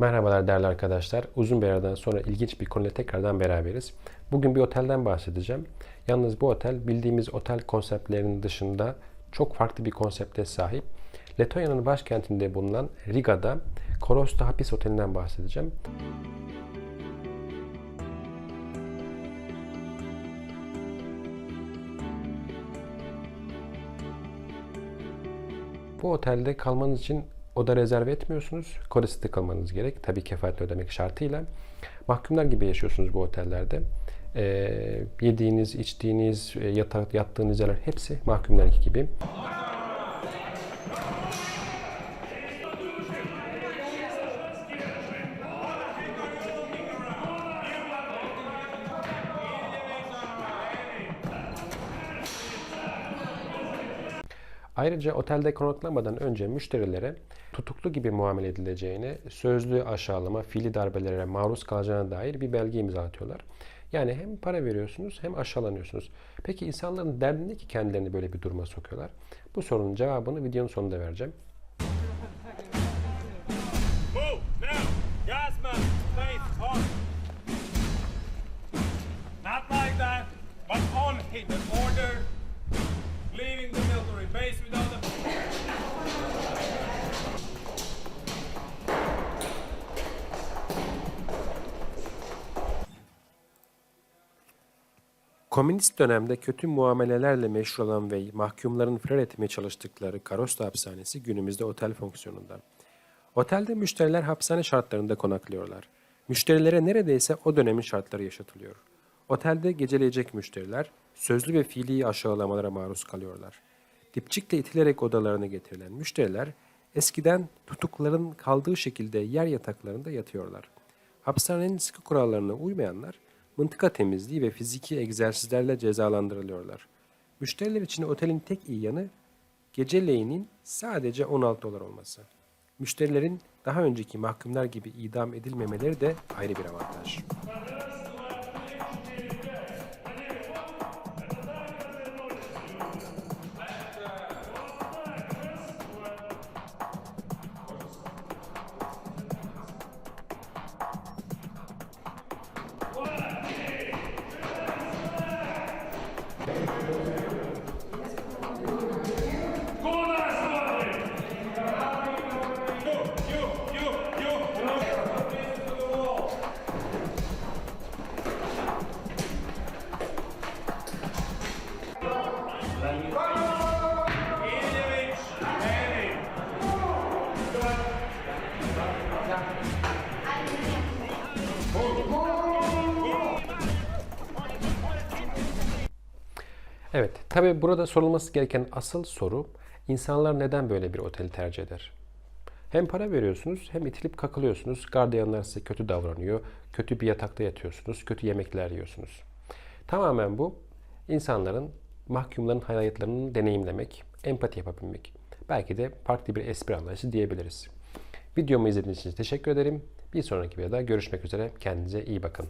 Merhabalar değerli arkadaşlar. Uzun bir aradan sonra ilginç bir konuyla tekrardan beraberiz. Bugün bir otelden bahsedeceğim. Yalnız bu otel bildiğimiz otel konseptlerinin dışında çok farklı bir konsepte sahip. Letonya'nın başkentinde bulunan Riga'da Korosta Hapis Oteli'nden bahsedeceğim. Bu otelde kalmanız için oda rezerve etmiyorsunuz. Kodesite kalmanız gerek. Tabii kefaletini ödemek şartıyla. Mahkumlar gibi yaşıyorsunuz bu otellerde. Ee, yediğiniz, içtiğiniz, e, yatak, yattığınız yerler hepsi mahkumlar gibi. Ayrıca otelde konaklamadan önce müşterilere tutuklu gibi muamele edileceğine, sözlü aşağılama, fiili darbelere maruz kalacağına dair bir belge imzalatıyorlar. Yani hem para veriyorsunuz hem aşağılanıyorsunuz. Peki insanların derdi ne ki kendilerini böyle bir duruma sokuyorlar? Bu sorunun cevabını videonun sonunda vereceğim. Not like that, but on hit Komünist dönemde kötü muamelelerle meşhur olan ve mahkumların firar etmeye çalıştıkları Karosta Hapishanesi günümüzde otel fonksiyonunda. Otelde müşteriler hapishane şartlarında konaklıyorlar. Müşterilere neredeyse o dönemin şartları yaşatılıyor. Otelde geceleyecek müşteriler sözlü ve fiili aşağılamalara maruz kalıyorlar. Dipçikle itilerek odalarına getirilen müşteriler eskiden tutukların kaldığı şekilde yer yataklarında yatıyorlar. Hapishanenin sıkı kurallarına uymayanlar mıntıka temizliği ve fiziki egzersizlerle cezalandırılıyorlar. Müşteriler için otelin tek iyi yanı geceleyinin sadece 16 dolar olması. Müşterilerin daha önceki mahkumlar gibi idam edilmemeleri de ayrı bir avantaj. Evet, tabi burada sorulması gereken asıl soru insanlar neden böyle bir oteli tercih eder? Hem para veriyorsunuz hem itilip kakılıyorsunuz. Gardiyanlar size kötü davranıyor. Kötü bir yatakta yatıyorsunuz. Kötü yemekler yiyorsunuz. Tamamen bu insanların, mahkumların hayatlarını deneyimlemek, empati yapabilmek. Belki de farklı bir espri anlayışı diyebiliriz. Videomu izlediğiniz için teşekkür ederim. Bir sonraki videoda görüşmek üzere. Kendinize iyi bakın.